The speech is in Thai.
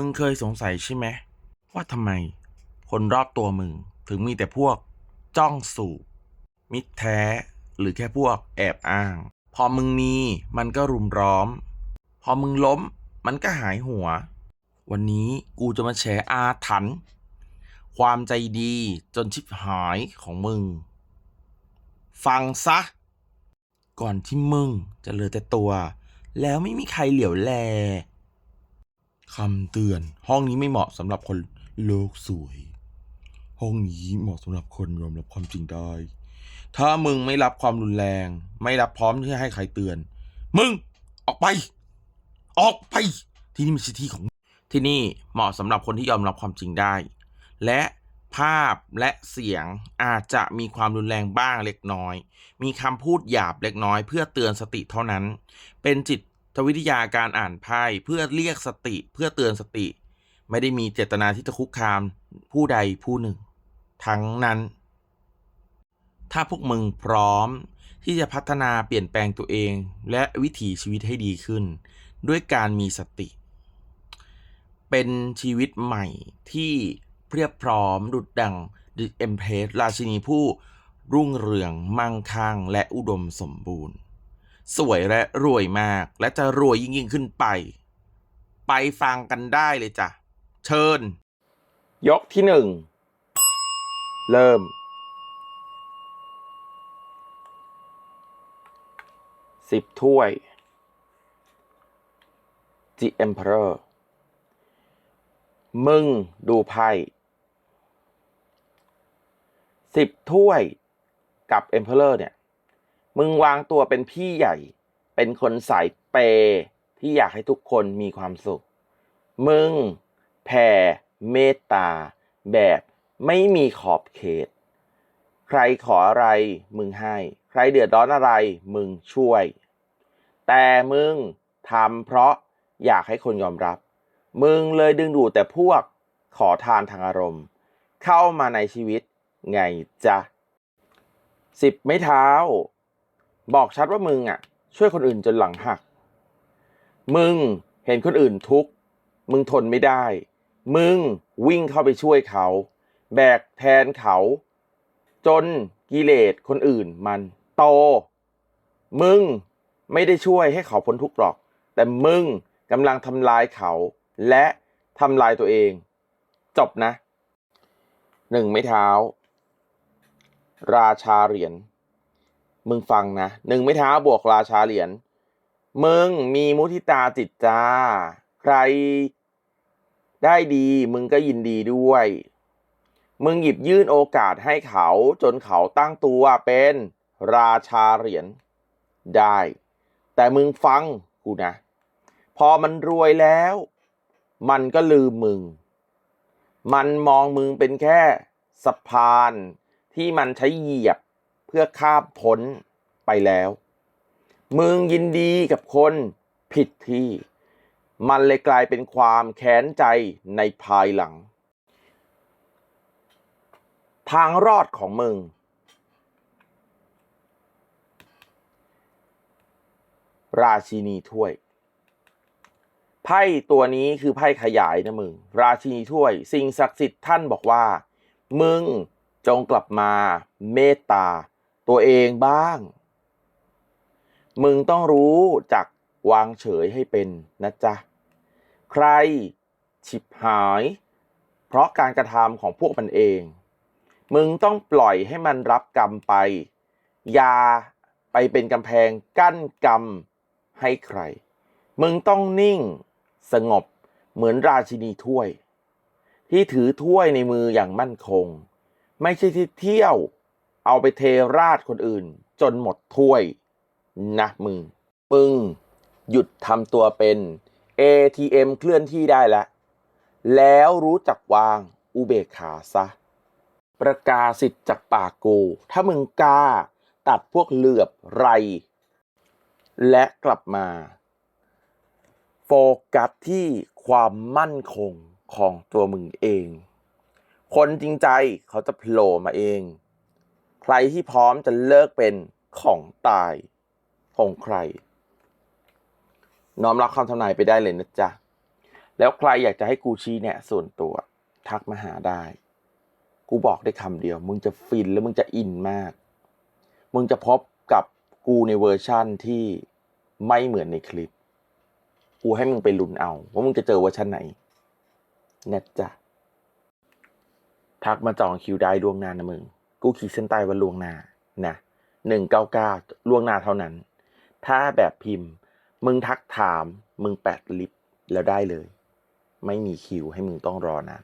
มึงเคยสงสัยใช่ไหมว่าทำไม คนรอบตัวมึงถึงมีแต่พวก จ้องสูบมิตรแท้ หรือแค่พวกแอบอ้าง พอมึงมีมันก็รุมร้อม พอมึงล้มมันก็หายหัว วันนี้กูจะมาแชร์อาถรรพ์ความใจดีจนชิบหายของมึง ฟังซะ ก่อนที่มึงจะเหลือแต่ตัว แล้วไม่มีใครเหลียวแล คำเตือน ห้องนี้ไม่เหมาะสำหรับคนโลกสวย ห้องนี้เหมาะสำหรับคนยอมรับความจริงได้ ถ้ามึงไม่รับความรุนแรง ไม่รับพร้อมที่ให้ใครเตือน มึงออกไป ออกไป ที่นี่ม่ใช่ที่ของ ที่นี่เหมาะสำหรับคนที่ยอมรับความจริงได้ และภาพและเสียงอาจจะมีความรุนแรงบ้างเล็กน้อย มีคำพูดหยาบเล็กน้อย เพื่อเตือนสติเท่านั้น เป็นจิต วิทยาการอ่านไพ่เพื่อเรียกสติเพื่อเตือนสติ ไม่ได้มีเจตนาที่จะคุกคามผู้ใดผู้หนึ่ง ทั้งนั้น ถ้าพวกมึงพร้อมที่จะพัฒนาเปลี่ยนแปลงตัวเองและวิถีชีวิตให้ดีขึ้น ด้วยการมีสติ เป็นชีวิตใหม่ที่เพียบพร้อมดุดดังดิเอ็มเพสราชินีผู้รุ่งเรืองมั่งคั่งและอุดมสมบูรณ์ สวยและรวยมาก และจะรวยยิ่งยิ่งขึ้นไป ไปฟังกันได้เลยจ้ะ เชิญ ยกที่หนึ่ง เริ่ม สิบถ้วย The Emperor มึงดูไพ่สิบถ้วยกับ Emperor เนี่ย มึงวางตัวเป็นพี่ใหญ่ เป็นคนสายเปย์ที่อยากให้ทุกคนมีความสุข มึงแผ่เมตตา แบบไม่มีขอบเขต ใครขออะไรมึงให้ ใครเดือดร้อนอะไรมึงช่วย แต่มึงทำเพราะอยากให้คนยอมรับ มึงเลยดึงดูดแต่พวกขอทานทางอารมณ์ เข้ามาในชีวิตไงจ๊ะสิบไม่เท้า บอกชัดว่ามึงอะ ช่วยคนอื่นจนหลังหัก มึงเห็นคนอื่นทุกข์ มึงทนไม่ได้ มึงวิ่งเข้าไปช่วยเขา แบกแทนเขา จนกิเลสคนอื่นมันโต มึงไม่ได้ช่วยให้เขาพ้นทุกข์หรอก แต่มึงกำลังทำลายเขา และทำลายตัวเอง จบนะหนึ่งไม่เท้า ราชาเหรียญ มึงฟังนะหนึ่งไม่เท้าบวกราชาเหรียญมึงมีมุทิตาจิตจ้าใครได้ดีมึงก็ยินดีด้วย มึงหยิบยื่นโอกาสให้เขาจนเขาตั้งตัวเป็นราชาเหรียญได้ แต่มึงฟังกูนะ พอมันรวยแล้ว มันก็ลืมมึง มันมองมึงเป็นแค่สะพานที่มันใช้เหยียบ เพื่อข้ามพ้นไปแล้ว มึงยินดีกับคนผิดที่ มันเลยกลายเป็นความแค้นใจในภายหลัง ทางรอดของมึง ราชินีถ้วยไพ่ตัวนี้คือไพ่ขยายนะมึง ราชินีถ้วย สิ่งศักดิ์สิทธิ์ท่านบอกว่า มึงจงกลับมาเมตตา ตัวเองบ้าง มึงต้องรู้จักวางเฉยให้เป็นนะจ๊ะ ใครฉิบหาย เพราะการกระทำของพวกมันเอง มึงต้องปล่อยให้มันรับกรรมไป อย่าไปเป็นกำแพงกั้นกรรมให้ใคร มึงต้องนิ่งสงบเหมือนราชินีถ้วย ที่ถือถ้วยในมืออย่างมั่นคง ไม่ใช่ที่เที่ยว เอาไปเทราดคนอื่น จนหมดถ้วยนะมึงมึงหยุดทำตัวเป็น ATM เคลื่อนที่ได้แล้ว แล้วรู้จักวางอุเบกขาซะ ประกาศสิทธิ์จากปากกู ถ้ามึงกล้า ตัดพวกเหลือบไร และกลับมา โฟกัสที่ความมั่นคงของตัวมึงเอง คนจริงใจเขาจะโผล่มาเอง รที่พร้อมจะเลิกเป็นของตายของใคร น้อมรับคำทำนายไปได้เลยนะจ๊ะ แล้วใครอยากจะให้กูชี้แนะส่วนตัว ทักมาหาได้ กูบอกได้คำเดียว มึงจะฟินแล้วมึงจะอินมาก มึงจะพบกับกูในเวอร์ชั่นที่ไม่เหมือนในคลิป กูให้มึงไปลุ้นเอา ว่ามึงจะเจอเวอร์ชันไหนนะจ๊ะ ทักมาจองคิวได้ล่วงหน้านะมึง กูขีดเส้นใต้วันล่วงหน้านะหนึ่งเก้าเก้าล่วงหน้าเท่านั้น ถ้าแบบพิมพ์ มึงทักถาม มึงแปดลิฟแล้วได้เลย ไม่มีคิวให้มึงต้องรอนะ